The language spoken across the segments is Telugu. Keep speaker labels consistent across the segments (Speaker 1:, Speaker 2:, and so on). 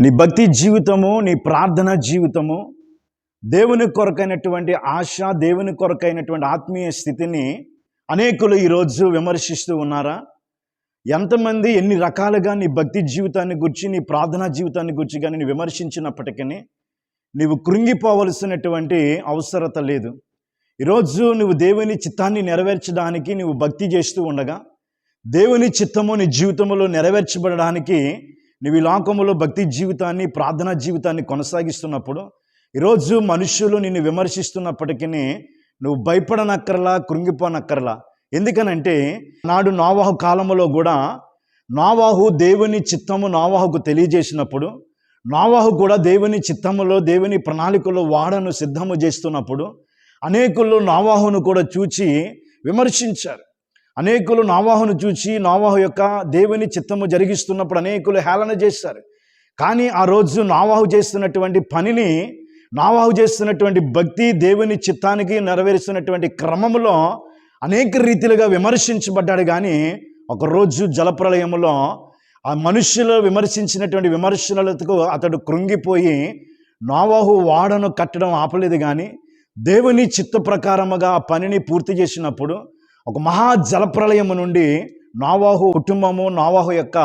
Speaker 1: నీ భక్తి జీవితము నీ ప్రార్థన జీవితము దేవుని కొరకైనటువంటి ఆశ దేవుని కొరకైనటువంటి ఆత్మీయ స్థితిని అనేకులు ఈరోజు విమర్శిస్తూ ఉన్నారా? ఎంతమంది ఎన్ని రకాలుగా నీ భక్తి జీవితాన్ని గురించి నీ ప్రార్థనా జీవితాన్ని గురించి కానీ నీ విమర్శించినప్పటికీ నీవు కృంగిపోవలసినటువంటి అవసరత లేదు. ఈరోజు నువ్వు దేవుని చిత్తాన్ని నెరవేర్చడానికి నువ్వు భక్తి చేస్తూ ఉండగా దేవుని చిత్తము నీ జీవితంలో నెరవేర్చబడడానికి నువ్వు ఈ లోకములో భక్తి జీవితాన్ని ప్రార్థనా జీవితాన్ని కొనసాగిస్తున్నప్పుడు ఈరోజు మనుషులు నిన్ను విమర్శిస్తున్నప్పటికీ నువ్వు భయపడనక్కర్లా కృంగిపోనక్కర్లా. ఎందుకనంటే నాడు నోవాహు కాలంలో కూడా నోవాహు దేవుని చిత్తము నోవాహుకు తెలియజేసినప్పుడు నోవాహు కూడా దేవుని చిత్తములో దేవుని ప్రణాళికలో వాడను సిద్ధము చేస్తున్నప్పుడు అనేకులు నోవాహును కూడా చూచి విమర్శించారు. అనేకులు నావాహును చూచి నావాహు యొక్క దేవుని చిత్తము జరిగిస్తున్నప్పుడు అనేకులు హేళన చేశారు. కానీ ఆ రోజు నావాహు చేస్తున్నటువంటి పనిని నావాహు చేస్తున్నటువంటి భక్తి దేవుని చిత్తానికి నెరవేరుస్తున్నటువంటి క్రమంలో అనేక రీతిలుగా విమర్శించబడ్డాడు. కానీ ఒకరోజు జలప్రలయంలో ఆ మనుషులు విమర్శించినటువంటి విమర్శలకు అతడు కృంగిపోయి నావాహు వాడను కట్టడం ఆపలేదు. కానీ దేవుని చిత్త ప్రకారముగా ఆ పనిని పూర్తి చేసినప్పుడు ఒక మహా జలప్రలయము నుండి నావాహు కుటుంబము నావాహు యొక్క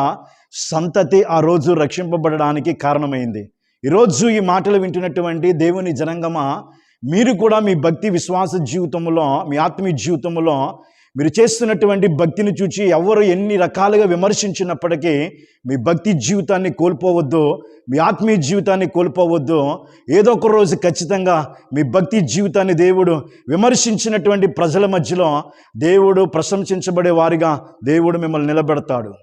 Speaker 1: సంతతి ఆ రోజు రక్షింపబడడానికి కారణమైంది. ఈరోజు ఈ మాటలు వింటున్నటువంటి దేవుని జనంగమ మీరు కూడా మీ భక్తి విశ్వాస జీవితంలో మీ ఆత్మీయ జీవితంలో మీరు చేస్తున్నటువంటి భక్తిని చూచి ఎవరు ఎన్ని రకాలుగా విమర్శించినప్పటికీ మీ భక్తి జీవితాన్ని కోల్పోవద్దు మీ ఆత్మీయ జీవితాన్ని కోల్పోవద్దు. ఏదో ఒక రోజు ఖచ్చితంగా మీ భక్తి జీవితాన్ని దేవుడు విమర్శించినటువంటి ప్రజల మధ్యలో దేవుడు ప్రశంసించబడే వారిగా దేవుడు మిమ్మల్ని నిలబెడతాడు.